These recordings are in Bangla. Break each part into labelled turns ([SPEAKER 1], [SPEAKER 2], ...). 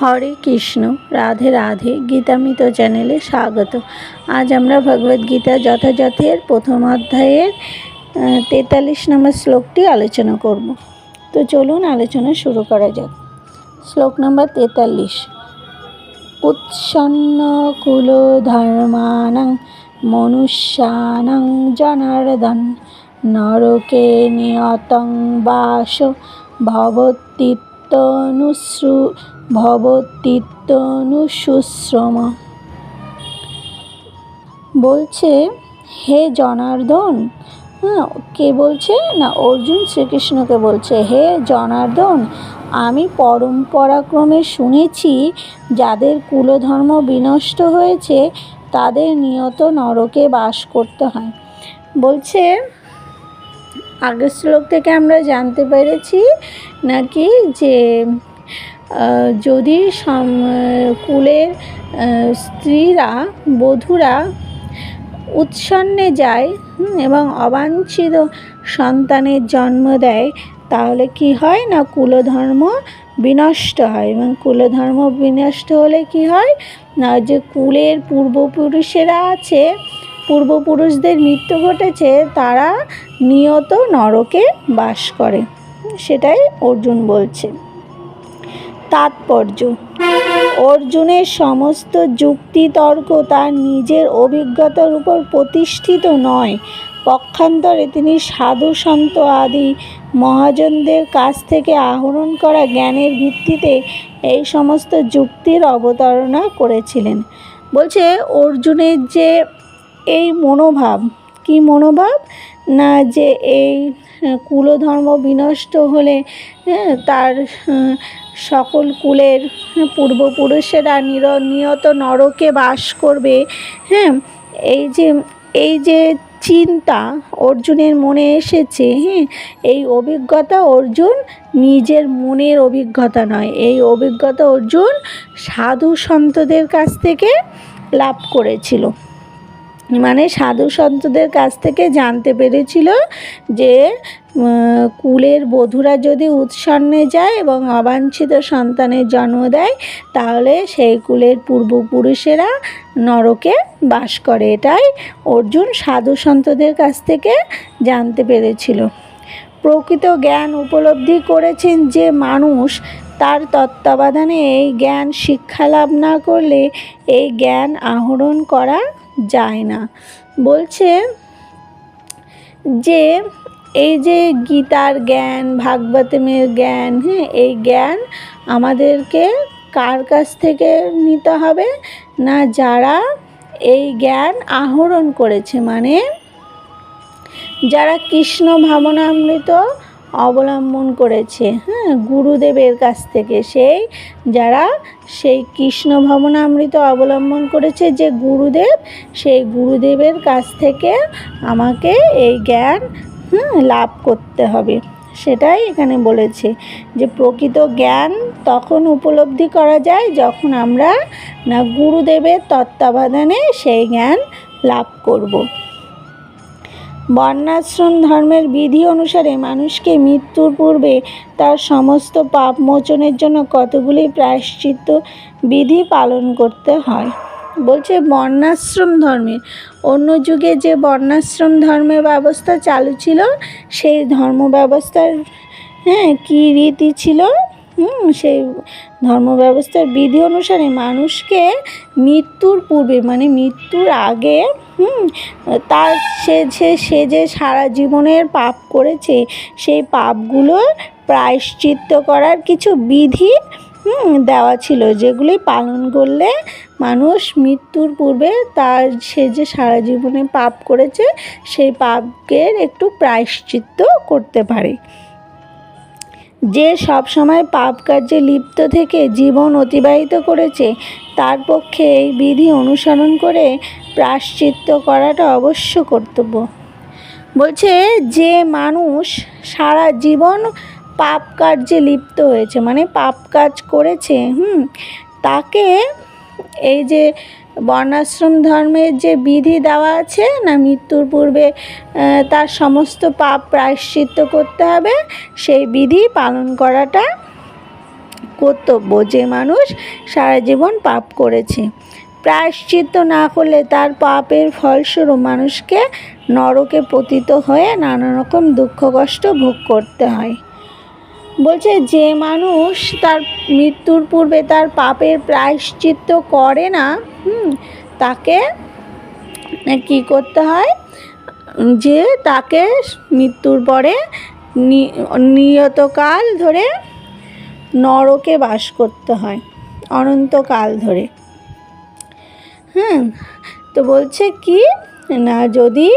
[SPEAKER 1] হরে কৃষ্ণ, রাধে রাধে, গীতামিত চ্যানেলে স্বাগত। আজ আমরা ভগবদ্গীতা যথাযথের প্রথম অধ্যায়ের তেতাল্লিশ নম্বর শ্লোকটি আলোচনা করব। তো চলুন আলোচনা শুরু করা যাক। শ্লোক নম্বর তেতাল্লিশ। উৎসন্ন কুল ধর্মাণং মনুষ্যানং জনার্দন, নরকে নিয়তং বাস ভবতীত্যনুশ্রু ভবতীত্যনুশুশ্রম বলছে, হে জনার্দন। হ্যাঁ কে বলছে? না, অর্জুন শ্রীকৃষ্ণকে বলছে, হে জনার্দন, আমি পরম্পরাক্রমে শুনেছি, যাদের কুলধর্ম বিনষ্ট হয়েছে, তাদের নিয়ত নরকে বাস করতে হয়। বলছে আগের শ্লোক থেকে আমরা জানতে পেরেছি নাকি যে যদি কুলের স্ত্রীরা, বধূরা উৎসন্নে যায় এবং অবাঞ্ছিত সন্তানের জন্ম দেয়, তাহলে কি হয় না কুলধর্ম বিনষ্ট হয়? এবং কুলধর্ম বিনষ্ট হলে কি হয় না যে কুলের পূর্বপুরুষেরা আছে পূর্বপুরুষদের মৃত্যু ঘটেছে, তারা নিয়ত নরকে বাস করে। সেটাই অর্জুন বলছে। তাৎপর্য। অর্জুনের সমস্ত যুক্তি তর্ক তার নিজের অভিজ্ঞতার উপর প্রতিষ্ঠিত নয়। পক্ষান্তরে তিনি সাধু সন্ত আদি মহাজনদের কাছ থেকে আহরণ করা জ্ঞানের ভিত্তিতে এই সমস্ত যুক্তির অবতারণা করেছিলেন। বলছে, অর্জুনের যে এই মনোভাব। কি মনোভাব? না যে এই কুলধর্ম বিনষ্ট হলে হ্যাঁ, তার সকল কুলের পূর্বপুরুষেরা নির নিয়ত নরকে বাস করবে হ্যাঁ এই যে এই যে চিন্তা অর্জুনের মনে এসেছে হ্যাঁ এই অভিজ্ঞতা অর্জুন নিজের মনের অভিজ্ঞতা নয়। এই অভিজ্ঞতা অর্জুন সাধু সন্তদের কাছ থেকে লাভ করেছিল। মানে সাধু সন্তদের কাছ থেকে জানতে পেরেছিল যে কুলের বধূরা যদি উৎসন্নে যায় এবং অবাঞ্ছিত সন্তানের জন্ম দেয়, তাহলে সেই কুলের পূর্বপুরুষেরা নরকে বাস করে। এটাই অর্জুন সাধু সন্তদের কাছ থেকে জানতে পেরেছিল। প্রকৃত জ্ঞান উপলব্ধি করেছেন যে মানুষ তার তত্ত্বাবধানে এই জ্ঞান শিক্ষা লাভ না করলে এই জ্ঞান আহরণ করা যায় না। বলছে যে, এই যে গীতার জ্ঞান ভাগবতমের জ্ঞান হ্যাঁ এই জ্ঞান আমাদেরকে কার কাছ থেকে নিতে হবে? না, যারা এই জ্ঞান আহরণ করেছে মানে যারা কৃষ্ণ ভাবনামৃত অবলম্বন করেছে। হ্যাঁ গুরুদেবের কাছ থেকে সেই যারা সেই কৃষ্ণ ভবনামৃত অবলম্বন করেছে যে গুরুদেব, সেই গুরুদেবের কাছ থেকে আমাকে এই জ্ঞান লাভ করতে হবে। সেটাই এখানে বলেছে যে প্রকৃত জ্ঞান তখন উপলব্ধি করা যায় যখন আমরা না গুরুদেবের তত্ত্বাবধানে সেই জ্ঞান লাভ করব। বর্ণাশ্রম ধর্মের বিধি অনুসারে মানুষকে মৃত্যুর পূর্বে তার সমস্ত পাপ মোচনের জন্য কতগুলি প্রায়শ্চিত্ত বিধি পালন করতে হয়। বলছে, বর্ণাশ্রম ধর্মে অন্য যুগে যে বর্ণাশ্রম ধর্মের ব্যবস্থা চালু ছিল, সেই ধর্ম ব্যবস্থার হ্যাঁ কী রীতি ছিল? হুম, সেই ধর্ম ব্যবস্থার বিধি অনুসারে মানুষকে মৃত্যুর পূর্বে মানে মৃত্যুর আগে, হুম, তার সে যে সে যে সারা জীবনের পাপ করেছে, সেই পাপগুলো প্রায়শ্চিত্ত করার কিছু বিধি, হুম, দেওয়া ছিল, যেগুলি পালন করলে মানুষ মৃত্যুর পূর্বে তার সে যে সারা জীবনে পাপ করেছে, সেই পাপকের একটু প্রায়শ্চিত্ত করতে পারে। যে সব সময় পাপ কার্যে লিপ্ত থেকে জীবন অতিবাহিত করেছে, তার পক্ষে এই বিধি অনুসরণ করে প্রাশ্চিত্য করাটা অবশ্য কর্তব্য। বলছে, যে মানুষ সারা জীবন পাপ কার্যে লিপ্ত হয়েছে মানে পাপ কাজ করেছে, হুম, তাকে এই যে বর্ণাশ্রম ধর্মের যে বিধি দেওয়া আছে না মৃত্যুর পূর্বে তার সমস্ত পাপ প্রায়শ্চিত্ত করতে হবে, সেই বিধি পালন করাটা কর্তব্য। যে মানুষ সারা জীবন পাপ করেছে, প্রায়শ্চিত্ত না করলে তার পাপের ফলস্বরূপ মানুষকে নরকে পতিত হয়ে নানা রকম দুঃখ কষ্ট ভোগ করতে হয়। বলছে, যে মানুষ তার মৃত্যুর পূর্বে তার পাপের প্রায়শ্চিত্ত করে না, হুম, তাকে কি করতে হয়? যে তাকে মৃত্যুর পরে নিয়তকাল ধরে নরকে বাস করতে হয়, অনন্তকাল ধরে। হ্যাঁ তো বলছে কি, না যদি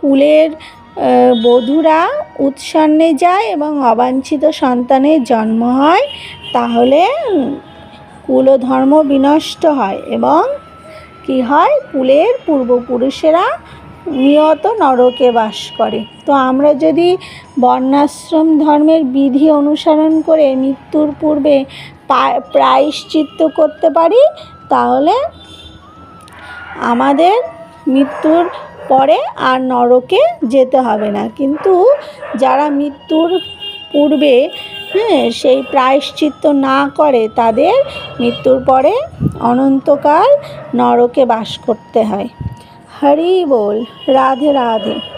[SPEAKER 1] কুলের বধূরা উৎসন্নে যায় এবং অবাঞ্ছিত সন্তানের জন্ম হয় তাহলে উম, কুল ধর্ম বিনষ্ট হয় এবং কি হয়? কুলের পূর্বপুরুষেরা নিয়ত নরকে বাস করে। তো আমরা যদি বর্ণাশ্রম ধর্মের বিধি অনুসরণ করে মৃত্যুর পূর্বে প্রায়শ্চিত্ত করতে পারি তাহলে আমাদের মৃত্যুর পরে আর নরকে যেতে হবে না। কিন্তু যারা মৃত্যুর পূর্বে হ্যাঁ সেই প্রায়শ্চিত্ত না করে, তাদের মৃত্যুর পরে অনন্তকাল নরকে বাস করতে হয়। হরি বল, রাধে রাধে।